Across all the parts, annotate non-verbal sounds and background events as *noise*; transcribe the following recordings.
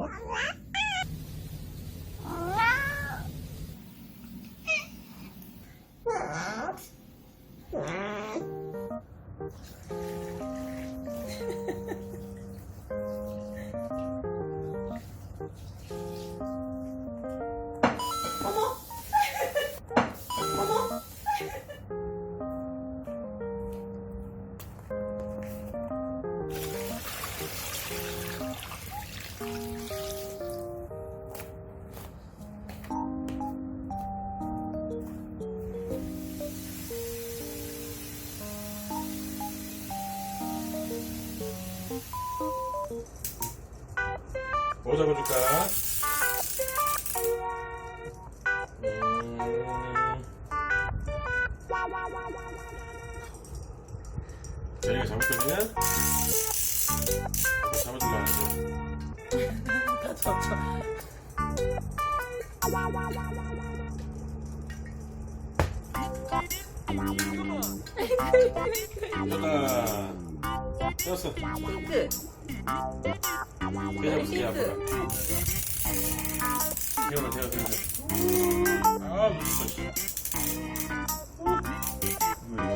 What? 잡아줄까? 음... 저희가 잡을 거면 잡아줄라 하는데 다 젖어. 여다 떴어 핑크. 대잡을게 핑크. 앞으로 태워라 태워 태워 아 무섭다 씨왜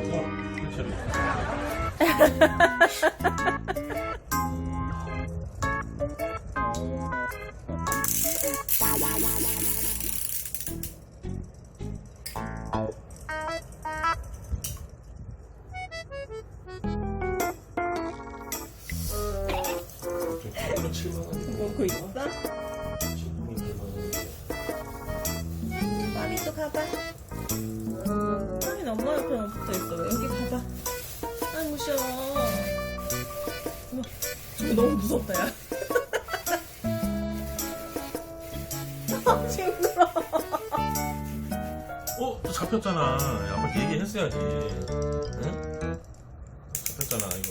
이거 그렇지 *laughs* 먹고 있어? 마미도 가봐. 마미는 엄마 옆에만 붙어 있어. 왜 여기 가봐. 무셔. 어머, 저거 너무 무섭다 야. *laughs* 아, 징그러. 어? 또 잡혔잖아 아빠한테 얘기했어야지 응? 잡혔잖아 이거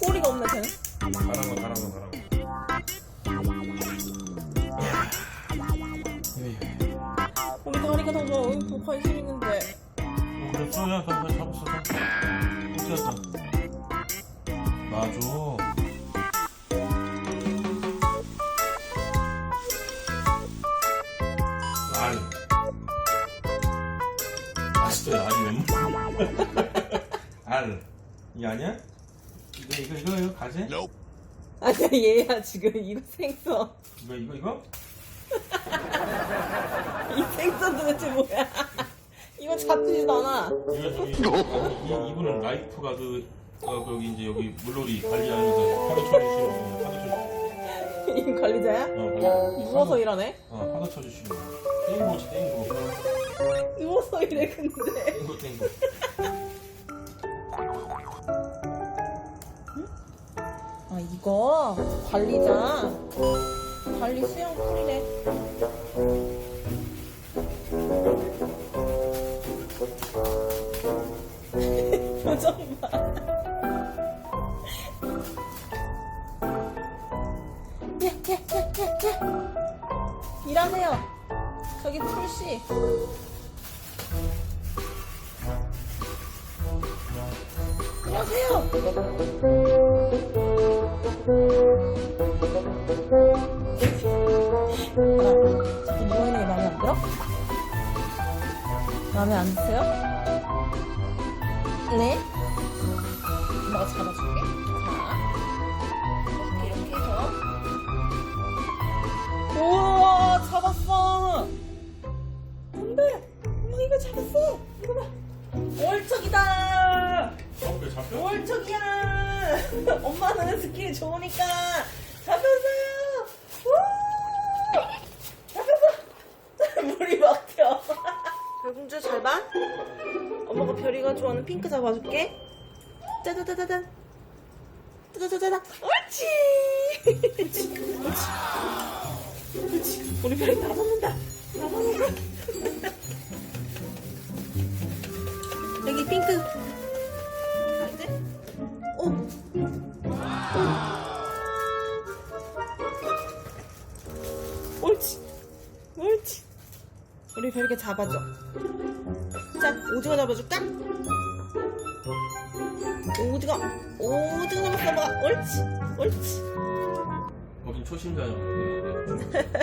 꼬리가 없네 쟤는. 어이구. 거 이야. 이거, 우리 다리가 더 뭐, 더 관심 있는데. 어, 그랬어 야 나, 나 잡았어 잡았어 놔줘 알 맛있어요 왜 먹어 *laughs* 알 이게 아니야? 이거 이거 이거 이거 가지? 아니야 얘야 지금 이거 생선. 이거 이거 이거? *laughs* 이 생선 도대체 뭐야? *laughs* 이거 잡히지도 않아. 이거 저기 이, 이분은 라이프 가드 어, 거기 이제 여기 물놀이 관리하면서 파도 쳐주시는 파도 쳐주시는 *laughs* 이 관리자야? 어, 관리 누워서 일하네? 어 파도 쳐주시는 땡고지 땡고 누워서 일해 근데. 땡고 땡고 관리자. 관리 수영 풀이래. *laughs* 표정 봐. 야, 야, 야, 야, 야. 일하세요. 저기 풀씨. 일하세요. 자꾸 누워 있는 게 마음에 안 들어? 마음에 안 드세요? 네? 월척이야! *laughs* 엄마는 스킬이 좋으니까 잡혔어요! 우! 잡혔어! *laughs* 물이 막 튀어. *laughs* 별공주 잘 봐. 엄마가 별이가 좋아하는 핑크 잡아줄게. 짜자자자잔. 짜자자자잔. 옳지! 옳지. 옳지. 우리 별이 다 잡는다. 다 잡는다. 여기 핑크. 우리 별이게 잡아줘. 자, 오징어 잡아줄까? 오징어. 오징어 잡았어, 봐. 옳지. 옳지. 거긴 초심자용. 네, 네. *laughs*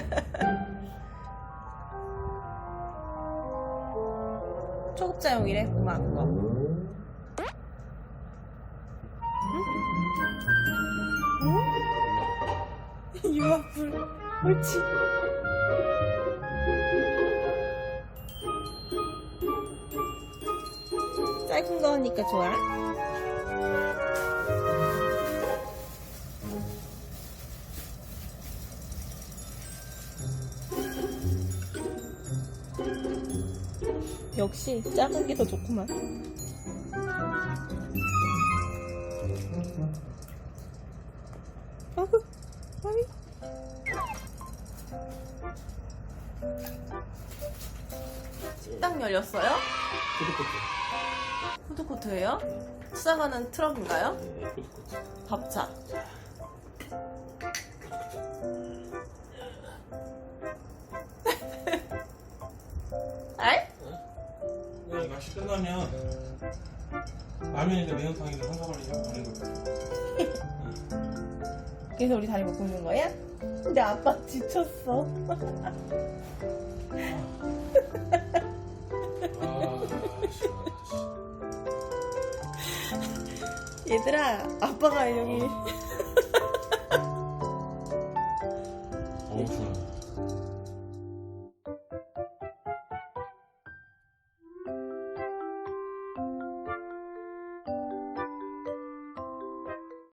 초급자용이래, 엄마 그거. 응? *laughs* 유아불. 옳지. 짧은 거 하니까 좋아. 역시 작은 게 더 좋구만. 아구, 아이. 식당 열렸어요? 푸드코트. 푸드코트예요? 수사가는 트럭인가요? 네, 네, 푸드코트. 밥차. *laughs* 알? 네, 맛이 끝나면 라면이든 매운탕이든 한꺼번에 하고 가는 거예요. *laughs* 그래서 우리 다리 먹고 있는 거야? 근데 아빠 지쳤어. 아, 시원하다, 씨. 얘들아, 아빠가 여기 *laughs* 어우, 시원하다.